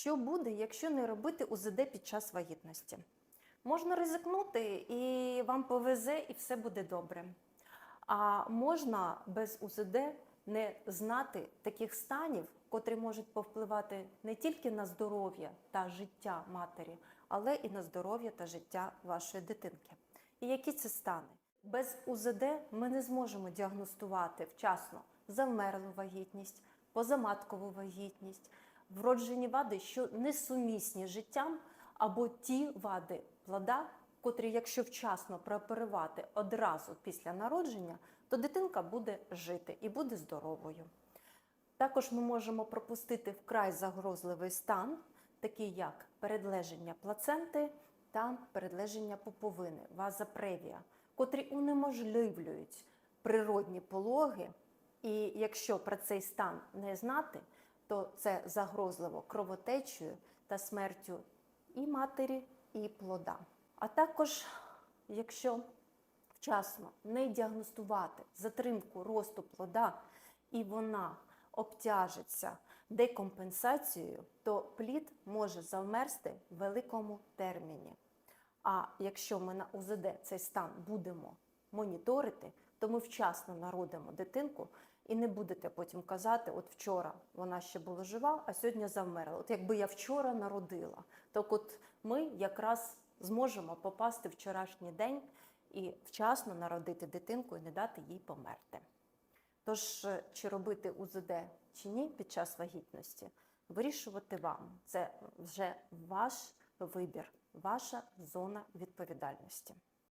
Що буде, якщо не робити УЗД під час вагітності? Можна ризикнути, і вам повезе, і все буде добре. А можна без УЗД не знати таких станів, котрі можуть повпливати не тільки на здоров'я та життя матері, але і на здоров'я та життя вашої дитинки. І які це стани? Без УЗД ми не зможемо діагностувати вчасно завмерлу вагітність, позаматкову вагітність, вроджені вади, що несумісні життям, або ті вади плода, котрі, якщо вчасно прооперувати одразу після народження, то дитинка буде жити і буде здоровою. Також ми можемо пропустити вкрай загрозливий стан, такий як передлеження плаценти та передлеження пуповини, вазопревія, котрі унеможливлюють природні пологи. І якщо про цей стан не знати, то це загрозливо кровотечею та смертю і матері, і плода. А також, якщо вчасно не діагностувати затримку росту плода, і вона обтяжиться декомпенсацією, то плід може завмерзти в великому терміні. А якщо ми на УЗД цей стан будемо моніторити, то ми вчасно народимо дитинку і не будете потім казати, от вчора вона ще була жива, а сьогодні завмерла. От якби я вчора народила, так от ми якраз зможемо попасти в вчорашній день і вчасно народити дитинку і не дати їй померти. Тож, е, чи робити УЗД чи ні під час вагітності, вирішувати вам. Це вже ваш вибір, ваша зона відповідальності.